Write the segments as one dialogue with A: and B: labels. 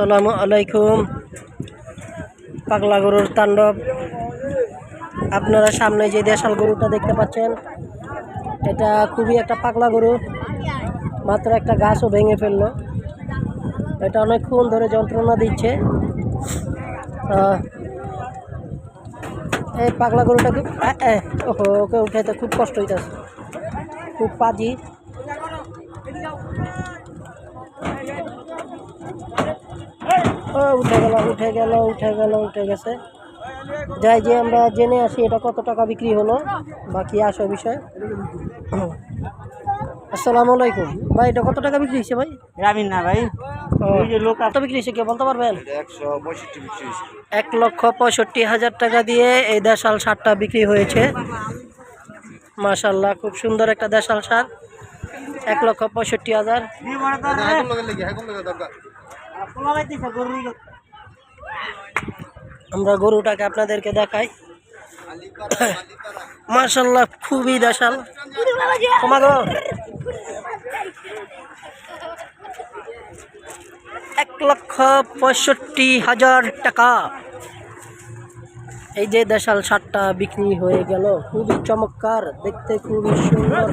A: আসসালামু আলাইকুম। পাগলা গরুর তাণ্ডব। আপনারা সামনে যে দেশাল গরুটা দেখতে পাচ্ছেন, এটা খুবই একটা পাগলা গরু, মাত্র একটা গাছও ভেঙে ফেলল। এটা অনেকক্ষণ ধরে যন্ত্রণা দিচ্ছে। এই পাগলা গরুটাকে ওহো, ওকে উঠাইতে খুব কষ্ট হইতেছে। খুব পাজি। ও উঠে গেল উঠে গেল উঠে গেল উঠে গেছে। যাই যে আমরা জেনে আসি এটা কত টাকা বিক্রি হলো বাকি আসো বিষয়। আসসালামু আলাইকুম। ভাই এটা কত টাকা বিক্রি হয়েছে ভাই?
B: গ্রামীণ না ভাই
A: ও,
B: লোক
A: কত বিক্রি হয়েছে কেউ বলতে পারবেন? এক লক্ষ পঁয়ষট্টি হাজার টাকা দিয়ে এই দেশাল সারটা বিক্রি হয়েছে। মাশাল্লাহ খুব সুন্দর একটা দেশাল সার। এক লক্ষ পঁয়ষট্টি হাজার। আমরা গরুটাকে আপনাদেরকে দেখাই। মাশাল্লাহ খুবই দেশাল। এক লক্ষ পঁয়ষট্টি হাজার টাকা। এই যে দেশাল সারটা বিক্রি হয়ে গেল, খুবই চমৎকার, দেখতে খুবই সুন্দর।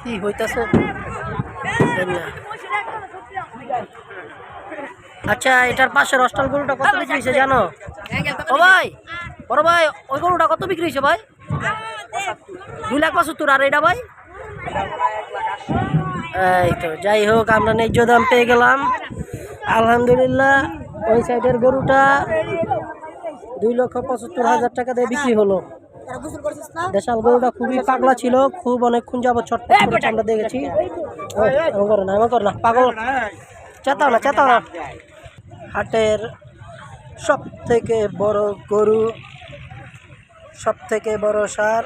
A: কি হইতাছে? না। আচ্ছা এটার পাশের অস্টাল গরুটা কত বিক্রি হয়েছে জানো? ও ভাই বড় ভাই ওই গরুটা কত বিক্রি হয়েছে ভাই? দুই লাখ পঁচাত্তর আর এটা ভাই? এই তো যাই হোক আমরা ন্যায্য দাম পেয়ে গেলাম। আলহামদুলিল্লাহ ওই সাইডের গরুটা দুই লক্ষ পঁচাত্তর হাজার টাকা দিয়ে বিক্রি হলো। দেশাল গরুটা খুবই পাগলা ছিল খুব অনেকক্ষণ যাবত ছটফট করেছে আমরা দেখেছি। এমন করো না এমন করো না পাগল। চেতাও না চেতাও না। হাটের সব থেকে বড় গরু সব থেকে বড় সার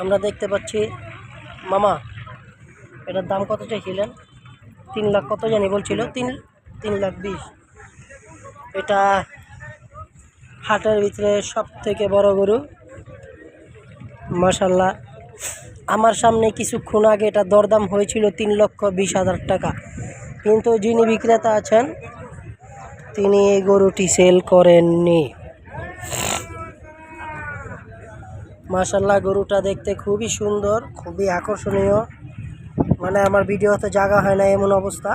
A: আমরা দেখতে পাচ্ছি মামা। এটার দাম কত চাইছিলেন? তিন লাখ কত জানি বলছিল, তিন তিন লাখ বিশ। এটা হাটের ভিতরে সব থেকে বড় গরু। মাসাল্লাহ আমার সামনে কিছুক্ষণ আগে এটা দরদাম হয়েছিল তিন লক্ষ বিশ হাজার টাকা। কিন্তু যিনি বিক্রেতা আছেন, তিনি এই গরুটি সেল করেননি। মাশাল্লাহ গরুটা দেখতে খুবই সুন্দর, খুবই আকর্ষণীয়। মানে আমার ভিডিওতে জায়গা হয় না এমন অবস্থা।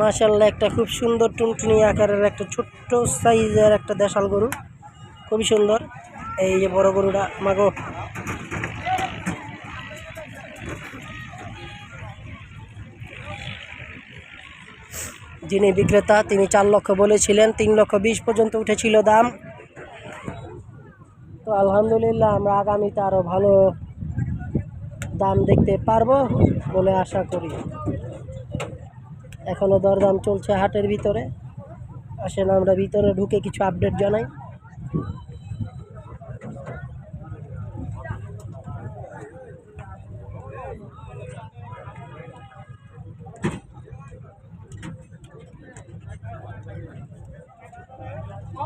A: মাশাল্লাহ একটা খুব সুন্দর টুনটুনি আকারের একটা ছোট্ট সাইজের একটা দেশাল গরু। খুবই সুন্দর। এই যে বড় গরুটা, মাগো। যিনি বিক্রেতা, তিনি চার লক্ষ বলেছিলেন, তিন লক্ষ বিশ পর্যন্ত উঠেছিল দাম। তো আলহামদুলিল্লাহ, আমরা আগামীতে আরও ভালো দাম দেখতে পারব বলে আশা করি। এখনও দরদাম চলছে হাটের ভিতরে। আসেন, আমরা ভিতরে ঢুকে কিছু আপডেট জানাই।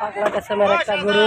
A: পাগলা কাছেমের একটা গরু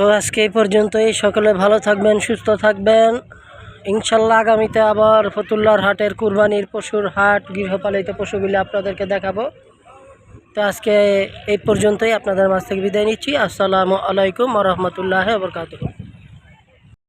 A: তো আজকে এই পর্যন্তই। সকলে ভালো থাকবেন, সুস্থ থাকবেন। ইনশাল্লাহ আগামীতে আবার ফতুল্লার হাটের কুরবানির পশুর হাট, গৃহপালিত পশুগুলি আপনাদেরকে দেখাবো। তো আজকে এই পর্যন্তই। আপনাদের মাছ থেকে বিদায় নিচ্ছি। আসসালামু আলাইকুম রহমতুল্লাহ বরকাতুহ।